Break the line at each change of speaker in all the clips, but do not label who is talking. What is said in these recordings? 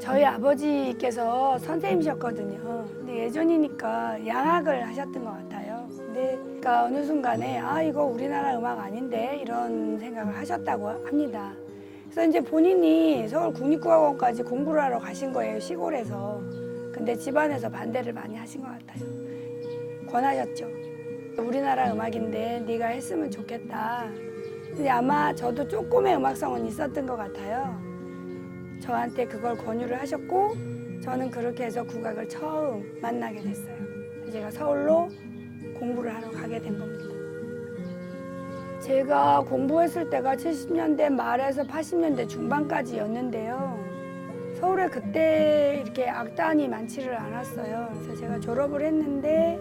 저희 아버지께서 선생님이셨거든요. 근데 예전이니까 양악을 하셨던 것 같아요. 근데 그러니까 어느 순간에 아 이거 우리나라 음악 아닌데 이런 생각을 하셨다고 합니다. 그래서 이제 본인이 서울 국립국악원까지 공부를 하러 가신 거예요 시골에서. 근데 집안에서 반대를 많이 하신 것 같아요. 권하셨죠. 우리나라 음악인데 네가 했으면 좋겠다. 근데 아마 저도 조금의 음악성은 있었던 것 같아요. 저한테 그걸 권유를 하셨고 저는 그렇게 해서 국악을 처음 만나게 됐어요. 제가 서울로 공부를 하러 가게 된 겁니다. 제가 공부했을 때가 70년대 말에서 80년대 중반까지였는데요. 서울에 그때 이렇게 악단이 많지를 않았어요. 그래서 제가 졸업을 했는데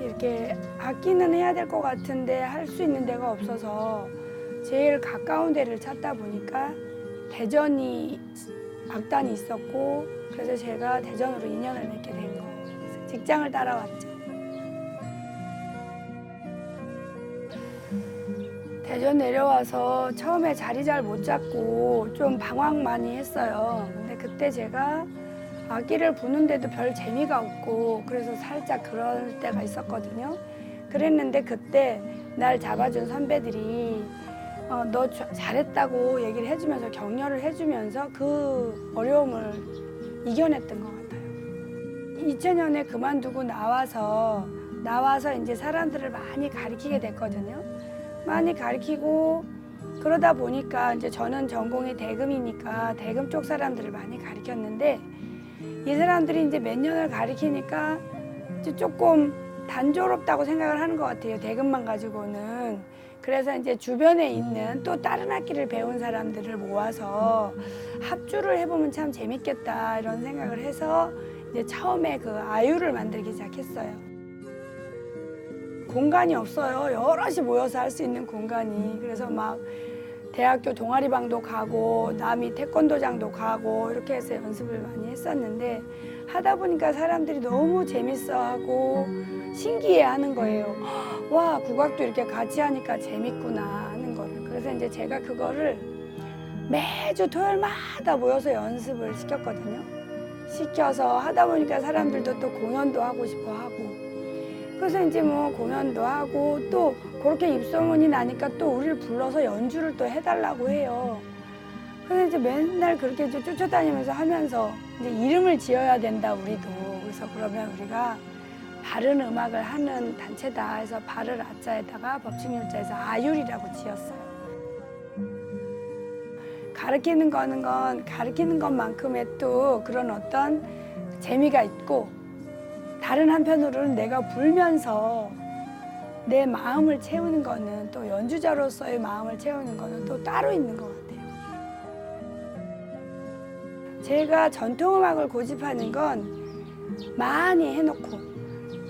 이렇게 악기는 해야 될 것 같은데 할 수 있는 데가 없어서 제일 가까운 데를 찾다 보니까 대전이 악단이 있었고 그래서 제가 대전으로 인연을 맺게 된 거예요. 직장을 따라왔죠. 대전 내려와서 처음에 자리 잘 못 잡고 좀 방황 많이 했어요. 근데 그때 제가 악기를 부는데도 별 재미가 없고 그래서 살짝 그럴 때가 있었거든요. 그랬는데 그때 날 잡아준 선배들이 어, 너 자- 잘했다고 얘기를 해주면서 격려를 해주면서 그 어려움을 이겨냈던 것 같아요. 2000년에 그만두고 나와서 나와서 이제 사람들을 많이 가르치게 됐거든요. 많이 가르치고 그러다 보니까 이제 저는 전공이 대금이니까 대금 쪽 사람들을 많이 가르쳤는데 이 사람들이 이제 몇 년을 가르치니까 이제 조금 단조롭다고 생각을 하는 것 같아요. 대금만 가지고는. 그래서 이제 주변에 있는 또 다른 악기를 배운 사람들을 모아서 합주를 해보면 참 재밌겠다 이런 생각을 해서 이제 처음에 그 아유를 만들기 시작했어요. 공간이 없어요. 여럿이 모여서 할 수 있는 공간이. 그래서 막 대학교 동아리방도 가고 남이 태권도장도 가고 이렇게 해서 연습을 많이 했었는데 하다 보니까 사람들이 너무 재밌어하고 하는 거예요. 와 국악도 이렇게 같이 하니까 재밌구나 하는 거를. 그래서 이제 제가 그거를 매주 토요일마다 모여서 연습을 시켰거든요. 시켜서 하다 보니까 사람들도 또 공연도 하고 싶어 하고. 그래서 이제 뭐 공연도 하고 또 그렇게 입소문이 나니까 또 우리를 불러서 연주를 또 해달라고 해요. 그래서 이제 맨날 그렇게 쫓아다니면서 하면서 이제 이름을 지어야 된다 우리도. 그래서 그러면 우리가 바른 음악을 하는 단체다 해서 발을 아자에다가 법칙률자에서 아율이라고 지었어요. 가르치는 거는 건 가르치는 것만큼의 또 그런 어떤 재미가 있고 다른 한편으로는 내가 불면서 내 마음을 채우는 거는 또 연주자로서의 마음을 채우는 거는 또 따로 있는 것 같아요. 제가 전통음악을 고집하는 건 많이 해놓고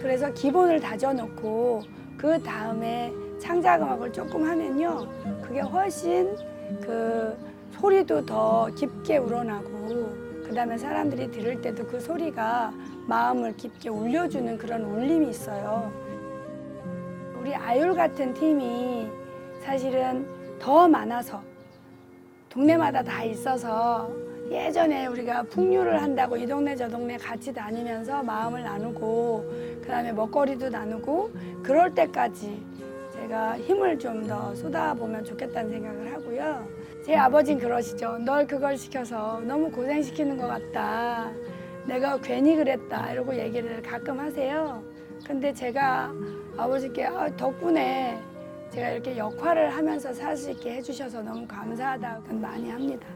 그래서 기본을 다져놓고 그 다음에 창작 음악을 조금 하면요 그게 훨씬 그 소리도 더 깊게 우러나고 그 다음에 사람들이 들을 때도 그 소리가 마음을 깊게 울려주는 그런 울림이 있어요. 우리 아율 같은 팀이 사실은 더 많아서 동네마다 다 있어서 예전에 우리가 풍류를 한다고 이 동네 저 동네 같이 다니면서 마음을 나누고 그다음에 먹거리도 나누고 그럴 때까지 제가 힘을 좀 더 쏟아보면 좋겠다는 생각을 하고요. 제 아버진 그러시죠. 널 그걸 시켜서 너무 고생시키는 것 같다. 내가 괜히 그랬다. 이러고 얘기를 가끔 하세요. 근데 제가 아버지께 아, 덕분에 제가 이렇게 역할을 하면서 살 수 있게 해주셔서 너무 감사하다고 많이 합니다.